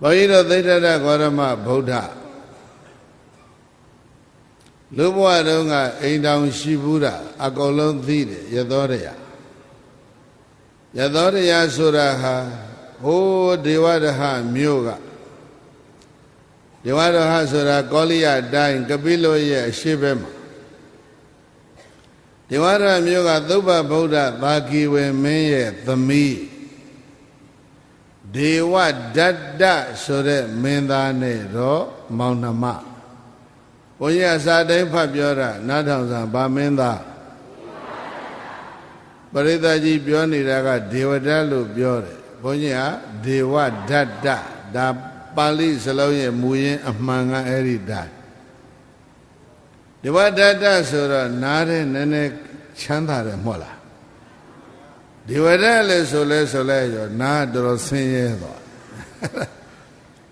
ဘုန်းကြီးတို့သိတ္တရဂေါရမဗုဒ္ဓလူဘဝတုန်းကအိမ်တောင်ရှိဘူးတာအကုန်လုံးသိတယ်ရသောတရားရသောတရားဆိုတာဟာဟိုးဒေဝရဟမြို့ကဒေဝရဟဆိုတာကောလိယတိုင်းကပိလောရဲ့အရှိဘက်မှာဒေဝရဟမြို့ကသုဗ္ဗဗုဒ္ဓသာကီဝေမင်းရဲ့သမီး ဒေဝဒတ္တဆိုတဲ့မင်းသားနဲ့တော့မောင်နှမဘုန်းကြီးအစာတိုင်းဖတ်ပြောတာနားထောင်စာဗာမင်းသားပရိသတ်ကြီးပြောနေတာကဒေဝဒတ်လို့ပြောတယ်ဘုန်းကြီးကဒေဝဒတ္တဒါပါဠိစလုံးရဲ့မူရင်းအမှန်ကအဲ့ဒီဒါဒေဝဒတ္တဆိုတော့နားတဲ့နည်းနည်းချမ်းသာတယ်မဟုတ်လား ဒီဝရလည်းဆိုလဲဆိုလဲရောနာတော်တော်ဆင်းရဲသွား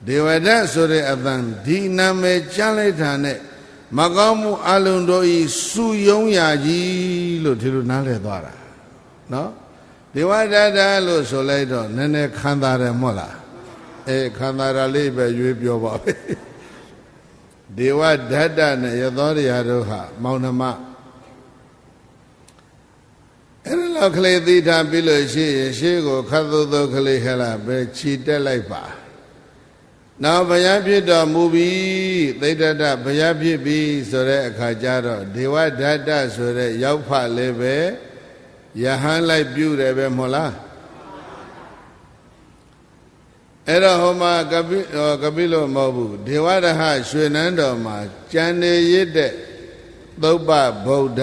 ဒီဝရဆိုတဲ့အတန်ဒီနာမည်ကြားလိုက်တာနဲ့မကောင်းမှုအလုံးတို့ဤစုယုံရာကြီးလို့ဒီလိုနားလည်သွားတာနော်ဒီဝဒတလို့ဆိုလိုက်တော့နည်းနည်းခံစားတယ်မဟုတ်လားအဲခံစားရလေးပဲရွေးပြောပါပဲဒေဝဓာတ္တနဲ့ရသောတရားတို့ဟာမောင်နှမအဲ့ဒါ လောက်ကလေးသိထားပြီးလို့ရှိရင်ရှေးကိုခတ်သုတ်သုတ်ကလေးဟဲ့လားပဲခြိတက်လိုက်ပါနောက်ဘုရားဖြစ်တော်မူပြီသိတ္တတဘုရားဖြစ်ပြီဆိုတဲ့အခါကျတော့ဒေဝဓာတ္တဆိုတဲ့ရောက်ဖလည်းပဲယဟန်လိုက်ပြုတယ်ပဲမဟုတ်လားအဲ့တော့ဟိုမှာကပိကပိလို့မဟုတ်ဘူးဒေဝရဟရွှေနန်းတော်မှာကြံနေရစ်တဲ့သုပ္ပဗုဒ္ဓ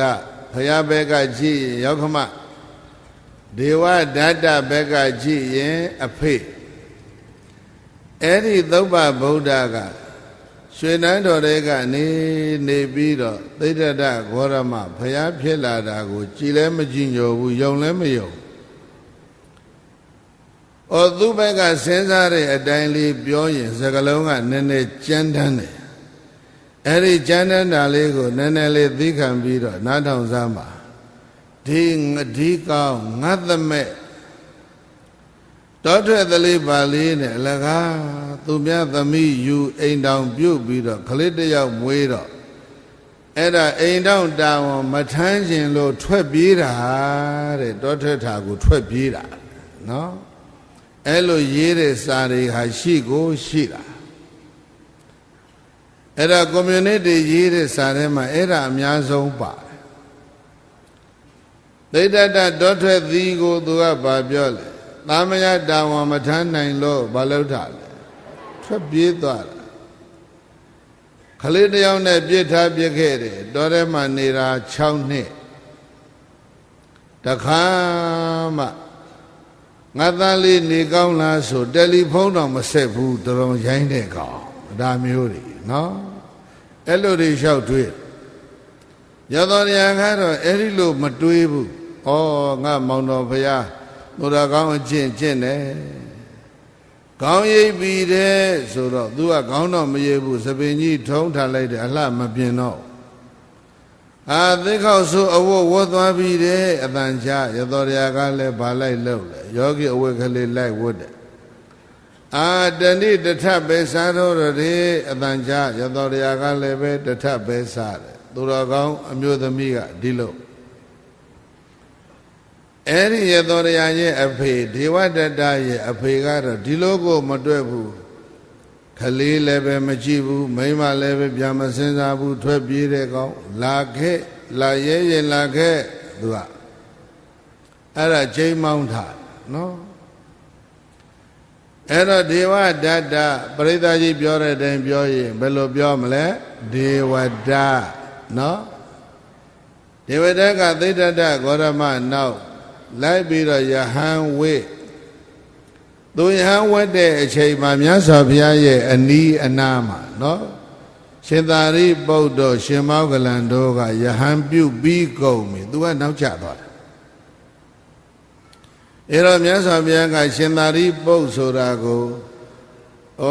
ဘုရားဘက်ကကြည့်ရင်ရောက်ခမ ဒေဝဓာတ္တဘက်ကကြည့်ရင်အဖေအဲ့ဒီသုပ္ပဗုဒ္ဓကရွှေနန်းတော်တွေကနေနေပြီးတော့သိတ္တဂေါရမဘုရားဖြစ်လာတာကို ကြည်လည်းမကြည်ညိုဘူးယုံလည်းမယုံ။အော်သူ့ဘက်ကစဉ်းစားတဲ့အတိုင်းလေးပြောရင်စကလုံးကနည်းနည်းကြမ်းတမ်းတယ်။အဲ့ဒီကြမ်းတမ်းတာလေးကိုနည်းနည်းလေးသိခံပြီးတော့နားထောင်စမ်းပါ။ ဒီဒီကောင်းငတ်သမဲ့တောထွက်သလေးပါလေးနဲ့အလကားသူမြတ်သမီးယူအိမ်တောင်ပြုတ်ပြီးတော့ခလစ်တယောက်မွေးတော့အဲ့ဒါအိမ်တောင်တာဝန်မထမ်းရှင်လို့ထွက်ပြေးတာတဲ့တောထွက်တာကိုထွက်ပြေးတာနော်အဲ့လိုရေးတဲ့စာတွေဟာရှိကိုရှိတာအဲ့ဒါ community ရေးတဲ့စာထဲမှာအဲ့ဒါအများဆုံးပါတယ် သိတ္တတောထွက်သည်ကိုသူကဗာပြောလေသာမယတာဝန်မထမ်းနိုင်လို့ဘာလို့ထားလဲထွက်ပြေးသွားတာခလေးတယောက်နဲ့ပြစ်ထားပြစ်ခဲ့တယ်တော်ထဲမှာနေတာ6နှစ်တခါမှငါသားလေးနေကောင်းလားဆိုတယ်လီဖုန်းတော့မဆက်ဘူးတော်တော်ရိုင်းတဲ့ကောင်ဒါမျိုးတွေနော်အဲ့လိုတွေလျှောက်တွေးရသော်ရံကတော့အဲ့ဒီလိုမတွေးဘူး ဩငါမောင်တော်ဖရာသူတော်ကောင်းအကျင့်ကျင့်တယ်ကောင်းရိပ်ပြီးတဲ့ဆိုတော့ तू ကခေါင်းတော့မရဘူးသပင်ကြီးထုံးထားလိုက်တယ်အလှမပြင်းတော့အာသိခောက်ဆိုအဝတ်ဝတ်သွားပြီးတဲ့အတန်ချရတော်ရာကလည်းဗာလိုက်လို့လေယောဂီအဝတ်ကလေးလိုက်ဝတ်တယ်အာတဏိတထပဲစားတော့တယ်အတန်ချရတော်ရာကလည်းပဲတထပဲစားတယ်သူတော်ကောင်းအမျိုးသမီးကဒီလို အဲ့ဒီရသောရရဲ့အဖေဒေဝတတရဲ့အဖေကတော့ဒီလိုကိုမတွေ့ဘူးခလေးလည်းပဲမကြည့်ဘူးမိန်းမလည်းပဲပြန်မစင်စားဘူးထွက်ပြေးတဲ့ကောင်လာခဲ့လာရဲရဲလာခဲ့သူကအဲ့ဒါချိန်မောင်းထားနော်အဲ့တော့ဒေဝဒတ္တပရိသတ်ကြီးပြောတဲ့အတိုင်းပြောရင်ဘယ်လိုပြောမလဲဒေဝဒနော်ဒေဝဒကသိတ္တဂေါရမနောက် လိုက်ပြီးတော့ယဟန်ဝိသူယဟန်ဝတ်တဲ့အချိန်မှာမြတ်စွာဘုရားရဲ့အနီးအနားမှာနော်ရှင်သာရိပုတ္တရှင်မောကလန်တို့ကယဟန်ပြုတ်ပြီးကုန်ပြီသူကနောက်ကျသွားတယ်အဲတော့မြတ်စွာဘုရားကရှင်သာရိပုတ္တဆိုတာကိုဩ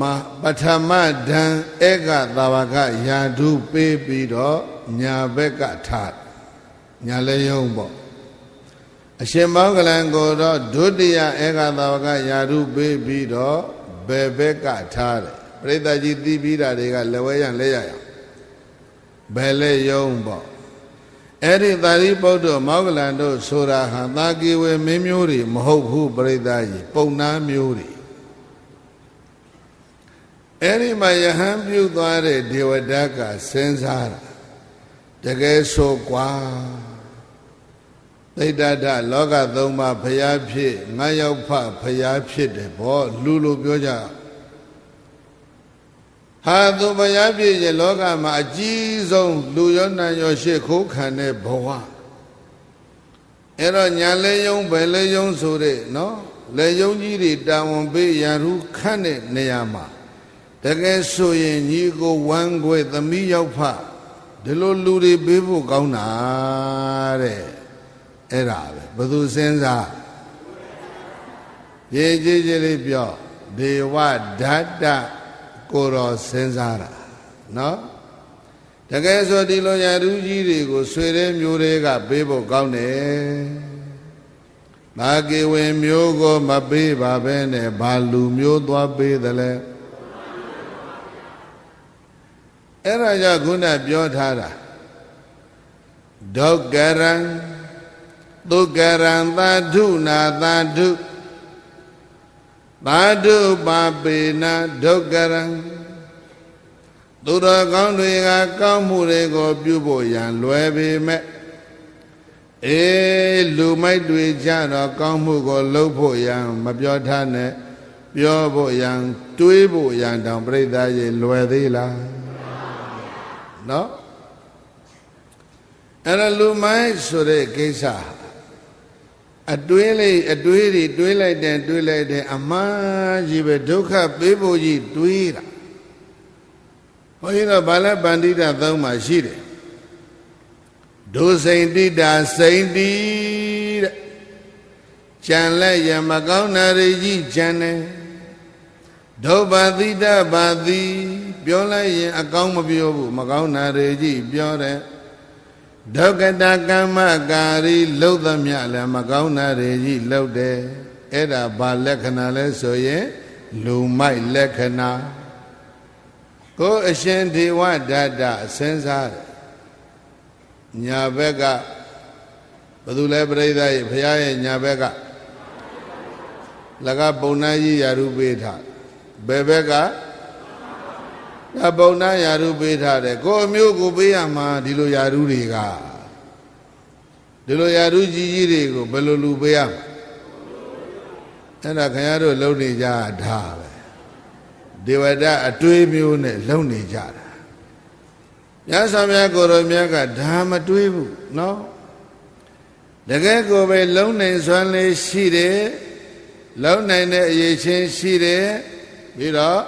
မပထမဒံဧကသာဝကယာဓုပေးပြီးတော့ညာဘက်ကထားညာလဲယုံပေါ့ အရှင်မောဂလန်ကိုတော့ဒုတိယဧကသာဝကယာရုပေးပြီးတော့ဘယ်ဘက်ကထားတယ်ပရိသတ်ကြီးသိပြီးတာတွေကလက်ဝဲရန်လက်ရရဘယ်လဲယုံပေါ့အဲ့ဒီသာရိပုတ္တမောဂလန်တို့ဆိုတာဟာသာကိဝေမင်းမျိုးတွေမဟုတ်ဘူးပရိသတ်ကြီးပုံနာမျိုးတွေအဲ့ဒီမှာယဟန်ပြုတ်သွားတဲ့ဒေဝဒတ်ကစဉ်းစားတာတကယ်ဆိုကွာ သိတ္တဒလောကသုံးပါးဖျားဖြစ်ငါရောက်ဖဖျားဖြစ်တယ်ဗောလူလိုပြောကြဟာသူဖျားဖြစ်ရဲ့လောကမှာအကြီးဆုံးလူရောနံရောရှေ့ခိုးခံတဲ့ဘဝအဲ့တော့ညာလဲယုံဘယ်လဲယုံဆိုတဲ့နော်လဲယုံကြီးတွေတာဝန်ပေးရန်ရူခန့်တဲ့နေရာမှာတကယ်ဆိုရင်ညီကိုဝမ်းခွေသမီးရောက်ဖဒီလိုလူတွေပေးဖို့ကောင်းတာတဲ့ အဲ့ဒါပဲဘသူစဉ်းစားရေကြီးကြီးလေးပြောဒေဝဓာတ္တကိုတော်စဉ်းစားတာနော်တကယ်ဆိုဒီလိုရာထူးကြီးတွေကိုဆွေတဲ့မျိုးတွေကပေးဖို့ကောင်းတယ်။ဘာကေဝင်မျိုးကိုမပေးပါပဲနဲ့ဘာလူမျိုးသွားပေးသလဲ။အဲ့ဒါကြောင့်ခုနပြောထားတာဒုက္ကရံ ဒုက္ကရံသာဓုနာသာဓုသာဓုပါပေနာဒုက္ကရံသူတော်ကောင်းတွေကကောင်းမှုတွေကို ပြုဖို့ရန်လွယ်ပေမဲ့အေးလူမိုက်တွေကြတော့ကောင်းမှုကိုလုပ်ဖို့ရန်မပြောထားနဲ့ပြောဖို့ရန်တွေးဖို့ရန်တောင်ပြိဿရေလွယ်သေးလားနော်အဲ့ဒါလူမိုက်ဆိုတဲ့ကိစ္စ အတွေးလေးအတွေးတွေတွေးလိုက်တယ်တွေးလိုက်တယ်အမှားကြီးပဲဒုက္ခပေးဖို့ကြီးတွေးတာဘုန်းကြီးတို့ဗာလက်ပန္တိတာသုံးမှာရှိတယ်ဒုစိန်တိတာစိန်တိတဲ့ကြံလက်ရမကောင်းနာရီကြီးကြံတယ်ဒုဗ္ဗတိတဘာတိပြောလိုက်ရင် အကောင်းမပြောဘူးမကောင်းနာရီကြီးပြောတယ် ဒုက္ကတကမ္မကာရီလှုပ်သမျှလည်းမကောင်းတာတွေကြီးလှုပ်တယ်အဲ့ဒါဘာလက္ခဏာလဲဆိုရင်လူမိုက်လက္ခဏာကိုအရှင်ဒေဝဒတ္တစဉ်းစားတယ်ညာဘက်ကဘယ်သူလဲပြိဿရဲ့ဘုရားရဲ့ညာဘက်ကလကပုံနာကြီးယာရုပေးထားဘယ်ဘက်က ဒါပုံနာယာရုပေးထားတယ်ကိုအမျိုးကိုပေးရမှာဒီလိုယာရုတွေကဒီလိုယာရုကြီးကြီးတွေကိုဘယ်လိုလူပေးရမှာအဲ့ဒါခင်ဗျားတို့လုံနေကြတာပဲဒေဝဒအတွေးမျိုးနဲ့လုံနေကြတာမြတ်စွာဘုရားကိုရောမြတ်ကဒါမတွေးဘူးနော်တကယ်ကိုပဲလုံနိုင်စွမ်းလေးရှိတယ်လုံနိုင်တဲ့အရေးချင်းရှိတယ်ပြီးတော့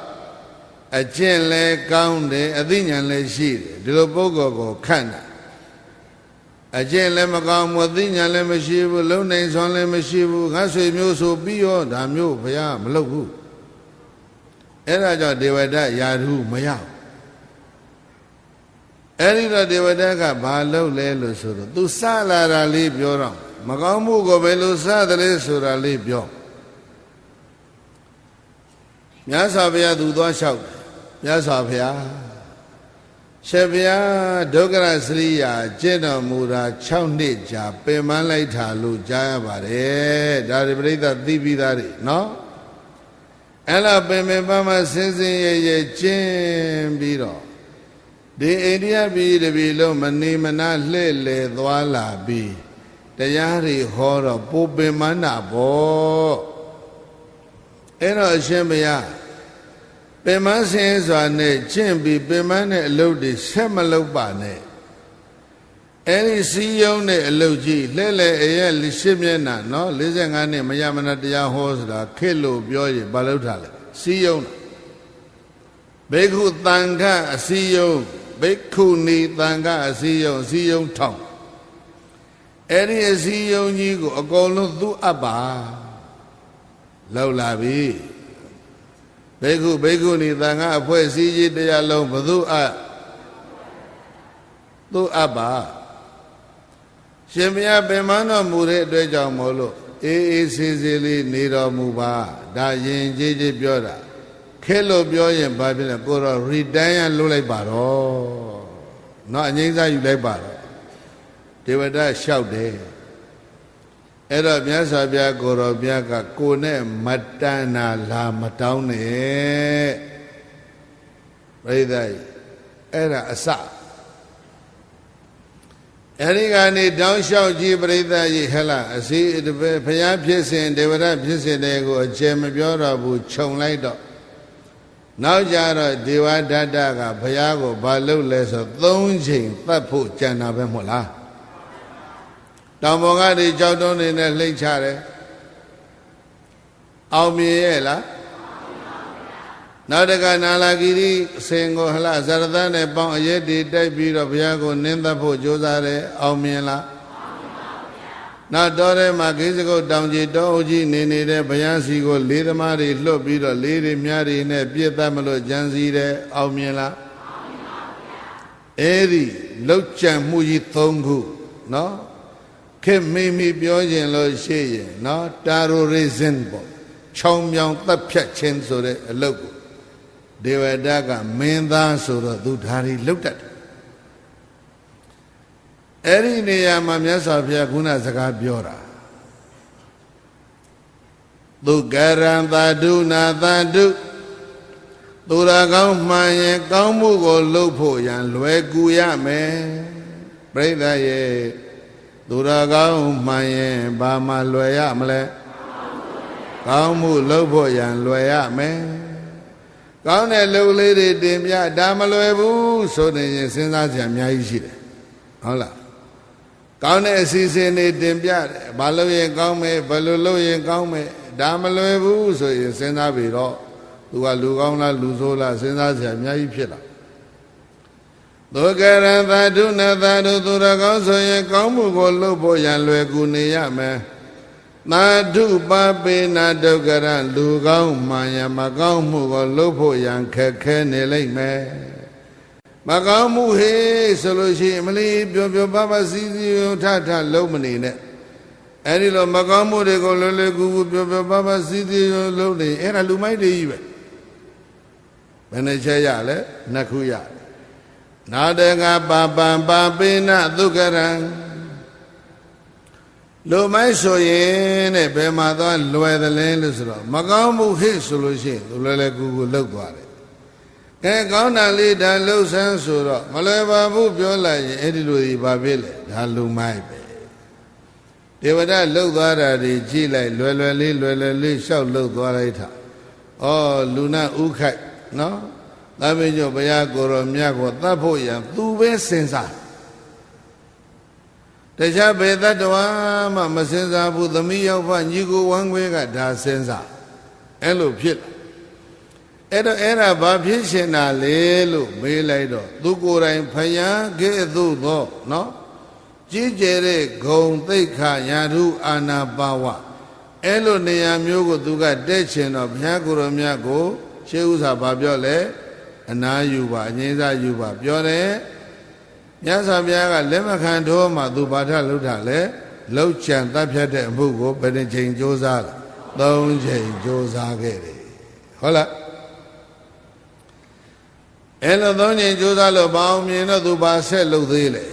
အကျင့်လဲကောင်းတယ်အသိဉာဏ်လဲရှိတယ်ဒီလိုပုဂ္ဂိုလ်ကိုခန့်တာအကျင့်လည်းမကောင်းဘူးအသိဉာဏ်လည်းမရှိဘူးလုံနိုင်စွမ်းလည်းမရှိဘူးငါဆွေမျိုးဆိုပြီးရောဒါမျိုးဘုရားမလုပ်ဘူးအဲ့ဒါကြောင့်ဒေဝဒယာရုမရဘူးအဲ့ဒီတော့ဒေဝဒကဘာလုပ်လဲလို့ဆိုတော့ तू စလာတာလေးပြောတော့မကောင်းမှုကိုဘယ်လိုစသလဲဆိုတာလေးပြောမြတ်စွာဘုရားသူသွားလျှောက်တယ် မြတ်စွာဘုရားရှင်ဘုရားဒုက္ခရစရိယာကျင့်တော်မူတာ6နှစ်ကြာပင်မလိုက်တာလို့ကြားရပါတယ်ဒါဒီပြိဿသိပြီးသားတွေနော်အဲ့လာပင်ပင်ပန်းပန်းစင်စင်ရဲရဲကျင့်ပြီးတော့ဒီအိန္ဒိယပြည်တပြည်လုံးမနေမနာလှဲ့လေသွားလာပြီးတရားတွေဟောတော့ပူပင်မနာဘောအဲ့တော့အရှင်ဘုရား ပင်မဆင်းစွာနဲ့ကျင့်ပြီးပင်မနဲ့အလုပ်တွေဆက်မလုပ်ပါနဲ့အဲ့ဒီစီယုံနဲ့အလုပ်ကြီးလှဲ့လေအရဲ့ရှစ်မျက်နှာနော်45နှစ်မရမနာတရားဟောဆိုတာခက်လို့ပြောရင်ဘာလုပ်ထားလဲစီယုံဘေခုတန်ခအစီယုံဘေခုနီတန်ခအစီယုံအစီယုံထောင်အဲ့ဒီအစီယုံကြီးကိုအကုန်လုံးသူ့အပ်ပါလောက်လာပြီ ဘေကုဘေကုဏီသံဃာအဖွဲ့စည်းကြီးတရားလုံးဘသူအပ်သူအပ်ပါ ရှင်ဘုရားပင်မတော်မူတဲ့အတွက်ကြောင့်မို့လို့အေးအေးဆေးဆေးလေးနေတော်မူပါဒါရင်ကြီးကြီးပြောတာခဲလို့ပြောရင်ဘာဖြစ်လဲကိုတော့ retire လုပ်လိုက်ပါတော့เนาะအငိမ့်စားယူလိုက်ပါတော့ဒေဝဒလျှောက်တယ် အဲ့တော့မြတ်စွာဘုရားကိုတော်ဘုရားကကိုနဲ့မတန်းနာလာမတောင်းနဲ့ပြိဿကြီးအဲ့ဒါအစအဲ့ဒီကနေတောင်းလျှောက်ကြည့်ပြိဿကြီးဟဲ့လားအစီတပည့်ဘုရားဖြစ်စဉ်ဒေဝရဖြစ်စဉ်တွေကိုအကျယ်မပြောတော့ဘူးခြုံလိုက်တော့နောက်ကြတော့ဒေဝဒတ္တကဘုရားကိုဘာလုပ်လဲဆိုသုံးချိန်သတ်ဖို့ကြံတာပဲမဟုတ်လား တောင်ပေါ်ကနေကြောက်တုံးနေနဲ့လှိမ့်ချတယ်အောင်မြင်ရဲ့လားနောက်တကနာလာဂီရီအစင်ကိုဟလာဇရသနဲ့ပေါင်းအရက်တွေတိုက်ပြီးတော့ဘုရားကိုနင်းသက်ဖို့ကြိုးစားတယ်အောင်မြင်လားနောက်တော်ထဲမှာကိစ္စကုတ်တောင်ကြီးတောအုပ်ကြီးနေနေတဲ့ဘုရားစီကိုလေးသမားတွေလွတ်ပြီးတော့လေးတွေမြားတွေနဲ့ပြည့်တတ်မလို့ကြံစည်တယ်အောင်မြင်လားအဲ့ဒီလောက်ကြံမှုကြီး၃ခုနော် ခေမိမိပြောခြင်းလို့ရှိရင်နော်တာရိုရီဇင်ပေါ့ချောင်းမြောင်တပ်ဖြတ်ခြင်းဆိုတဲ့အလုပ်ကိုဒေဝဒကမင်းသားဆိုတော့သူဓာရီလုတ်တတ်တယ်အဲ့ဒီနေရာမှာမြတ်စွာဘုရားခုနစကားပြောတာသူကရံသာဓုနာသာဓုသူရကောင်းမှန်ရင်ကောင်းမှုကိုလုပ်ဖို့ရန်လွယ်ကူရမယ်ပြိဿရဲ့ သူရကောင်းမှန်ရင်ဘာမှလွယ်ရမလဲကောင်းမှုလုပ်ဖို့ရန်လွယ်ရမယ်ကောင်းတဲ့လုပ်လေးတွေတင်ပြဒါမလွယ်ဘူးဆိုနေရင်စဉ်းစားစရာအများကြီးရှိတယ်ဟုတ်လားကောင်းတဲ့အစီအစဉ်တွေတင်ပြတယ်ဘာလို့ရင်ကောင်းမယ်ဘယ်လိုလုပ်ရင်ကောင်းမယ်ဒါမလွယ်ဘူးဆိုရင်စဉ်းစားပြီးတော့သူကလူကောင်းလားလူဆိုးလားစဉ်းစားစရာအများကြီးဖြစ်လာ သောကရံသာဓုနသာဓုသူရကောင်းဆိုရင်ကောင်းမှုကိုလုပ်ဖို့ရန်လွယ်ကူနေရမယ်သာဓုပပေနာဒုက္ကရလူကောင်းမှန်ရမကောင်းမှုကိုလုပ်ဖို့ရန်ခက်ခဲနေလိမ့်မယ်မကောင်းမှုဟေးဆိုလို့ရှိရင်မလီပျော်ပျော်ပါပါစီစီထထလုံးမနေနဲ့အဲ့ဒီလိုမကောင်းမှုတွေကိုလွယ်လွယ်ကူကူပျော်ပျော်ပါပါစီစီလုံးနေအဲ့ဒါလူမိုက်တွေကြီးပဲဘယ်နှချက်ရလဲနှစ်ခုရ နာတကပပံပါပိနသုကရံလူမိုက်ဆိုရင်တဲ့ဘယ်မှာသွားလွယ်တယ်လဲလို့ဆိုတော့မကောင်းမှုဟိဆိုလို့ရှိရင်လွယ်လွယ်ကူကူလောက်သွားတယ်အဲကောင်းတာလေးဒါလှုပ်ဆန်းဆိုတော့မလွယ်ပါဘူးပြောလိုက်ရင်အဲ့ဒီလိုကြီးဘာဖြစ်လဲဒါလူမိုက်ပဲဒေဝဒလှုပ်သွားတာတွေကြည့်လိုက်လွယ်လွယ်လေးလွယ်လွယ်လေးရှောက်လှုပ်သွားလိုက်တာဩလူနာဥခိုက်နော် သဗ္ဗညောဘုရားကိုရောမြတ်ကိုသတ်ဖို့ရန်သူပဲစဉ်းစားတခြားဘယ်တ attva မှမစဉ်းစားဘူးသမီးရောက်ဖညီကိုဝမ်းခွဲကဒါစဉ်းစားအဲ့လိုဖြစ်အဲ့တော့အဲ့ဒါဘာဖြစ်ရှင်တာလဲလို့မေးလိုက်တော့သူကိုယ်တိုင်ဖယားကဲ့သို့သောနော်ကြီးကျယ်တဲ့ဂုံသိက္ခာယာရုအာနာပါဝအဲ့လိုနေရာမျိုးကိုသူကတဲ့ချင်တော့ဘုရားကိုယ်တော်မြတ်ကိုရှေးဥစွာဘာပြောလဲ အနာယူပါအငိမ့်စားယူပါပြောတယ်မြတ်စွာဘုရားကလက်မခံတော့မှသူဘာထလှုပ်တာလဲလှုပ်ချံတတ်ဖြတ်တဲ့အမှုကိုဘယ်နှချိန်ကြိုးစားလဲသုံးချိန်ကြိုးစားခဲ့တယ်ဟုတ်လားအဲ့လိုသုံးချိန်ကြိုးစားလို့ဘာအောင်မြင်တော့သူဘာဆက်လှုပ်သေးလဲ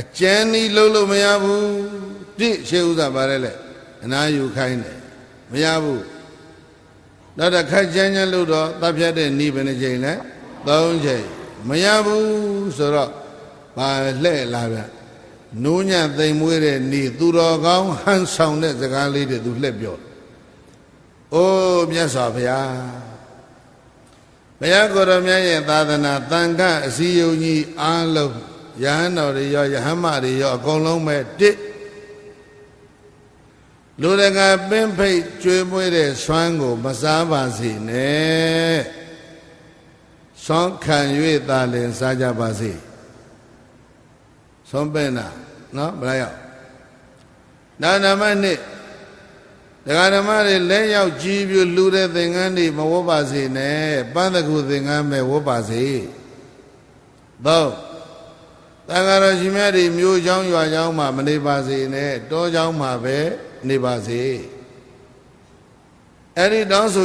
အကျဉ်းဤလှုပ်လို့မရဘူးတိရှေးဥစွာပါတယ်လေအနာယူခိုင်းတယ်မရဘူး နောက်တစ်ခါကျန်းကျန်းလို့တော့တပ်ဖြတ်တဲ့ဤဘယ်နှချိန်လဲ၃ချိန်မရဘူးဆိုတော့ဘာလှဲ့လာဗျနိုးညသိမ်မွေးတဲ့ဤသူတော်ကောင်းဟန်ဆောင်တဲ့စကားလေးတွေသူလှည့်ပြောအိုးမြတ်စွာဘုရားဘုရားကိုယ်တော်မြတ်ရဲ့သာသနာတန်ခတ်အစည်းအဝေးကြီးအားလုံးယဟန်တော်တွေရောယဟမတွေရောအကုန်လုံးပဲတစ် လူတကာပင်းဖိတ်ကျွေးမွေးတဲ့ဆွမ်းကိုမစားပါစေနဲ့ဆွမ်းခံ၍သာလင်စားကြပါစေဆွမ်းပင်တာနော်ဘလားရောက်နာနာမနှစ်ဒကာဓမ္မတွေလက်ရောက်ကြီးပြူလူတဲ့သင်္ကန်းတွေမဝတ်ပါစေနဲ့ပန်းတကူသင်္ကန်းပဲဝတ်ပါစေသုံးတန်ဃာတော်ရှင်များတွေမြို့ချောင်းရွာချောင်းမှာမနေပါစေနဲ့တောချောင်းမှာပဲ နေပါစေအဲ့ဒီတောင်းဆို